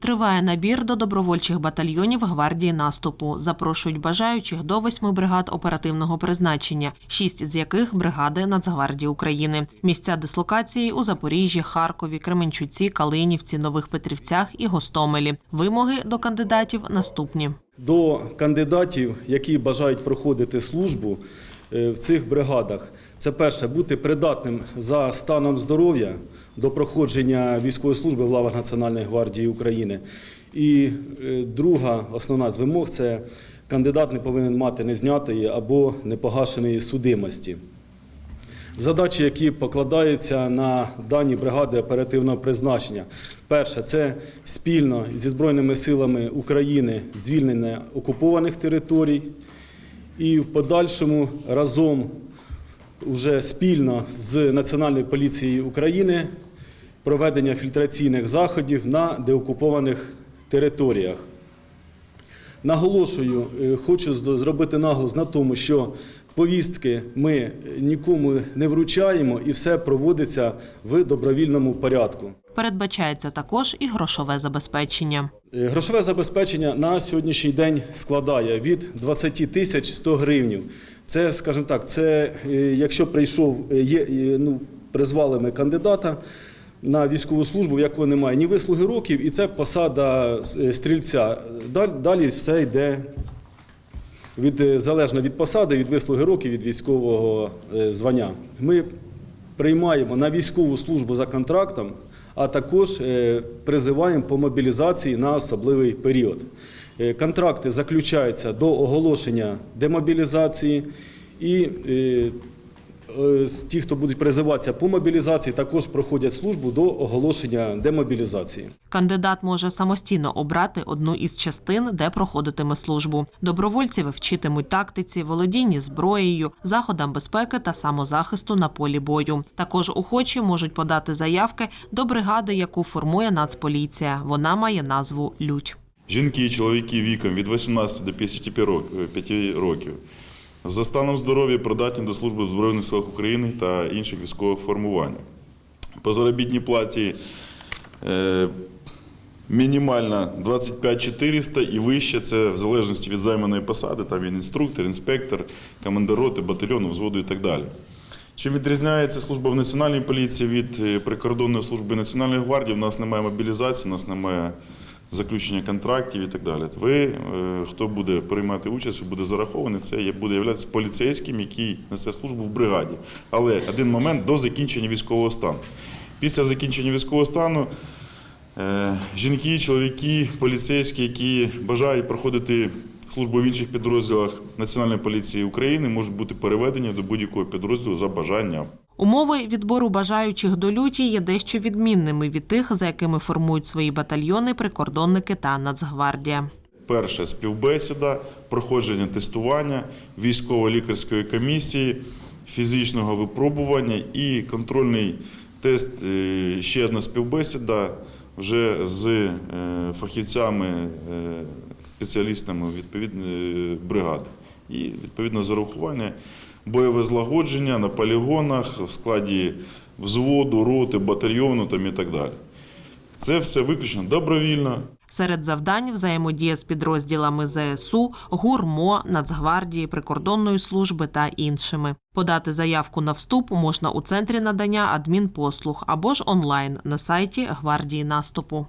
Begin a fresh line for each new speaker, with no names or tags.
Триває набір до добровольчих батальйонів гвардії наступу. Запрошують бажаючих до восьми бригад оперативного призначення, шість з яких бригади Нацгвардії України. Місця дислокації у Запоріжжі, Харкові, Кременчуці, Калинівці, Нових Петрівцях і Гостомелі. Вимоги до кандидатів наступні.
До кандидатів, які бажають проходити службу в цих бригадах, це перше бути придатним за станом здоров'я до проходження військової служби в лавах Національної гвардії України. І е, друга основна з вимог це кандидат не повинен мати незнятої або непогашеної судимості. Задачі, які покладаються на дані бригади оперативного призначення. Перше це спільно зі Збройними силами України звільнення окупованих територій, і в подальшому разом вже спільно з Національною поліцією України проведення фільтраційних заходів на деокупованих територіях. Наголошую, е, хочу зробити наголос на тому, що повістки ми нікому не вручаємо і все проводиться в добровільному порядку.
Передбачається також і грошове забезпечення.
Е, Грошове забезпечення на сьогоднішній день складає від 20 тисяч 100 гривнів. Це, скажімо так, це е, якщо прийшов, е, є, ну, призвали ми кандидата на військову службу, в якого немає ні вислуги років, і це посада стрільця. Далі все йде від, е, залежно від посади, від вислуги років, від військового е, звання. Ми приймаємо на військову службу за контрактом, а також е, призиваємо по мобілізації на особливий період. Контракти заключаються до оголошення демобілізації і ті, хто будуть призиватися по мобілізації, також проходять службу до оголошення демобілізації.
Кандидат може самостійно обрати одну із частин, де проходитиме службу. Добровольців вчитимуть тактиці, володінні зброєю, заходам безпеки та самозахисту на полі бою. Також охочі можуть подати заявки до бригади, яку формує Нацполіція. Вона має назву Лють.
Жінки і чоловіки віком від 18 до 55 рок- 5 років за станом здоров'я придатні до служби в Збройних силах України та інших військових формувань. По заробітній платі е, мінімальна 25 400 і вище це в залежності від займаної посади, там він інструктор, інспектор, командир роти, батальйону, взводу і так далі. Чим відрізняється служба в Національній поліції від е, прикордонної служби Національної гвардії? У нас немає мобілізації, у нас немає заключення контрактів і так далі. Ви, е, хто буде приймати участь, буде зарахований, це буде являтися поліцейським, який несе службу в бригаді. Але один момент до закінчення військового стану. Після закінчення військового стану е, жінки, чоловіки, поліцейські, які бажають проходити службу в інших підрозділах Національної поліції України, можуть бути переведені до будь-якого підрозділу за бажанням.
Умови відбору бажаючих до люті є дещо відмінними від тих, за якими формують свої батальйони прикордонники та Нацгвардія.
Перше співбесіда, проходження тестування, військово-лікарської комісії, фізичного випробування і контрольний тест. е, Ще одна співбесіда вже з е, фахівцями, е, спеціалістами відповідної бригади. І відповідно зарахування, бойове злагодження на полігонах в складі взводу, роти, батальйону там і так далі. Це все виключно добровільно.
Серед завдань взаємодія з підрозділами ЗСУ, ГУРМО, Нацгвардії, прикордонної служби та іншими. Подати заявку на вступ можна у центрі надання адмінпослуг або ж онлайн на сайті гвардії наступу.